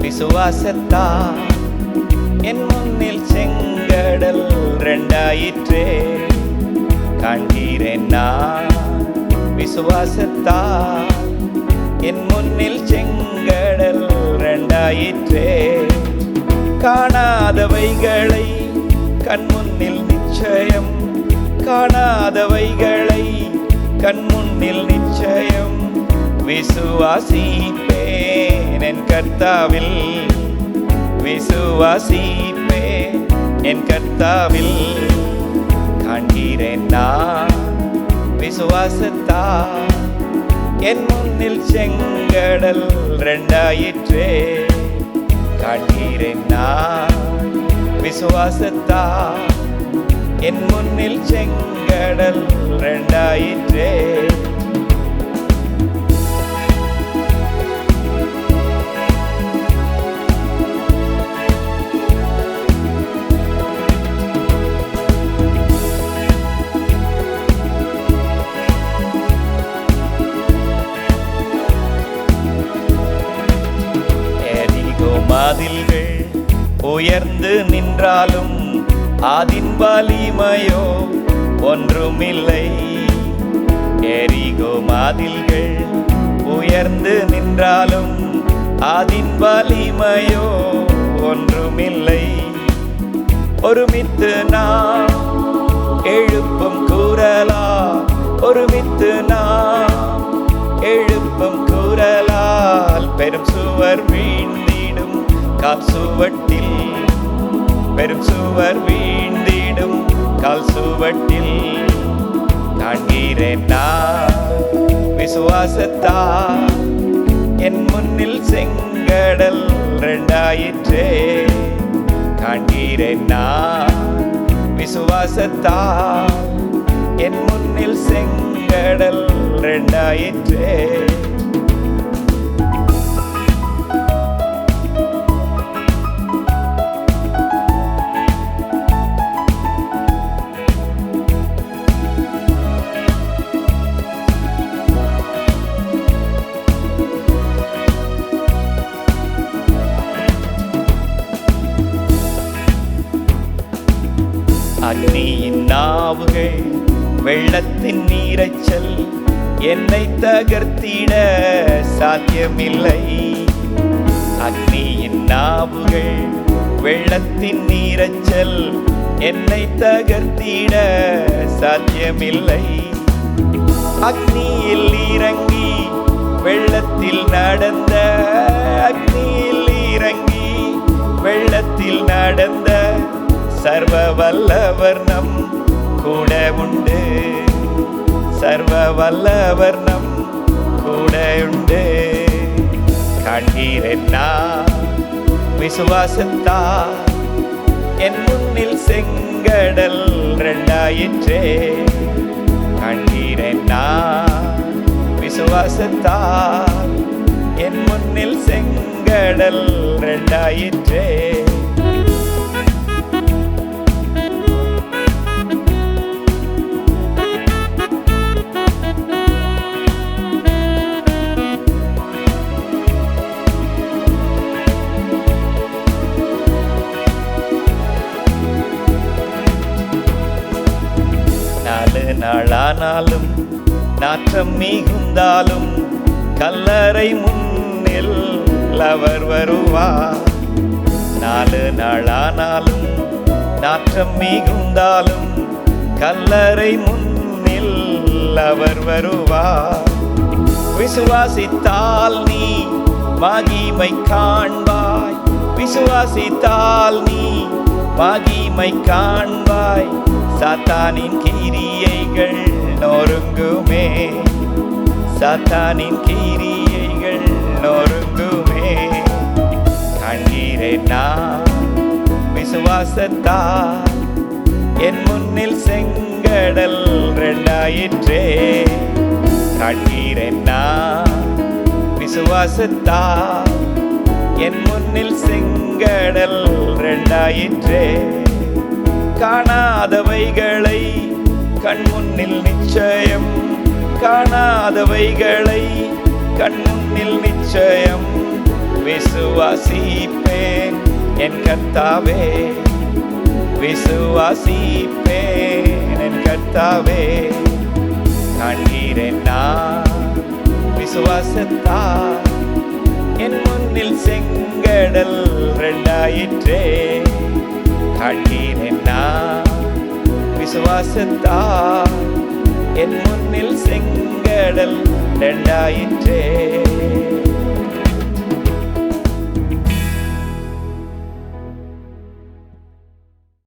விசுவாசத்தா என் முன்னில் செங்கடல் ரெண்டாயிற்றே. காண்கிறேன் நான் விசுவாசத்தா என் முன்னில் செங்கடல் ரெண்டாயிற்றே. காணாதவைகளை கண்முன்னில் நிச்சயம். காணாதவைகளை கண்முன்னில் நிச்சயம். விசுவாசிப்பேன். என் கர்த்தாவில் விசுவாசிப்பேன் என் கர்த்தாவில் காண்கிறேன் நான் விசுவாசத்தா. என் முன்னில் செங்கடல் ரெண்டாயிற்றே. காண்கிறேன் நான் விசுவாசத்தா. என் முன்னில் செங்கடல் ரெண்டாயிற்றே. எரிகோ உயர்ந்து நின்றாலும் அதின் வலிமையோ ஒன்றுமில்லை. எரிகோ மாதில்கள் உயர்ந்து நின்றாலும் அதின் வலிமையோ ஒன்றுமில்லை. ஒருமித்து நான் எழுப்பும் கூறலா? ஒருமித்து நான் எழுப்பும் கூறலால் பெரும் சுவர் வீண் கால் சுவட்டில் பெரும் சுவர் வீண்டிடும் கால் சுவட்டில் காண்கிறேன் நான் விசுவாசத்தா என் முன்னில் செங்கடல் ரெண்டாயிற்றே. காண்கிறேன் நான் விசுவாசத்தா என் முன்னில் செங்கடல் ரெண்டாயிற்றே. அக்னியின் நாவுகள் வெள்ளத்தின் நீரைச்சல் என்னை தகர்த்திட சாத்தியமில்லை. அக்னியின் நாவுகள் வெள்ளத்தின் நீரைச்சல் என்னை தகர்த்திட சாத்தியமில்லை. அக்னியில் இறங்கி வெள்ளத்தில் நடந்த அக்னியில் இறங்கி வெள்ளத்தில் நடந்த சர்வ வல்லவர் நம் கூட உண்டு. சர்வ வல்லவர் நம் கூட உண்டு. காண்கிறேன் விசுவாசத்தா என் முன்னில் செங்கடல் ரெண்டாயிற்றே காண்கிறேன் விசுவாசத்தா என் முன்னில் செங்கடல் ரெண்டாயிற்றே நாளானாலும் நாற்றம் மிகுந்தாலும் கல்லறை முன்னில் அவர் வருவார். நாலு நாளானாலும் நாற்றம் மிகுந்தாலும் கல்லறை முன்னில் அவர் வருவார். விசுவாசித்தால் நீ மகிமை காண்பாய். விசுவாசித்தால் நீ மகிமை காண்பாய். சாத்தானின் கிரியைகள் நொறுங்குமே. சாத்தானின் கிரியைகள் நொறுங்குமே. காண்கிறேன் நான் விசுவாசத்தா. என் முன்னில் செங்கடல் ரெண்டாயிற்றே. காண்கிறேன் நான் விசுவாசத்தா. என் முன்னில் செங்கடல் ரெண்டாயிற்றே. காணாதவைகள் காணாதவைகளை கண் நிச்சயம் விசுவாசிப்பேன் என் கத்தாவே விசுவாசிப்பேன் என் கத்தாவே காண்கிறேன் நான் விசுவாசத்தால் என் முன்னில் செங்கடல் ரெண்டாயிற்றே. காண்கிறேன் நான் விசுவாசத்தால் என் முன்னில் செங்கடல் ரெண்டாயிற்றே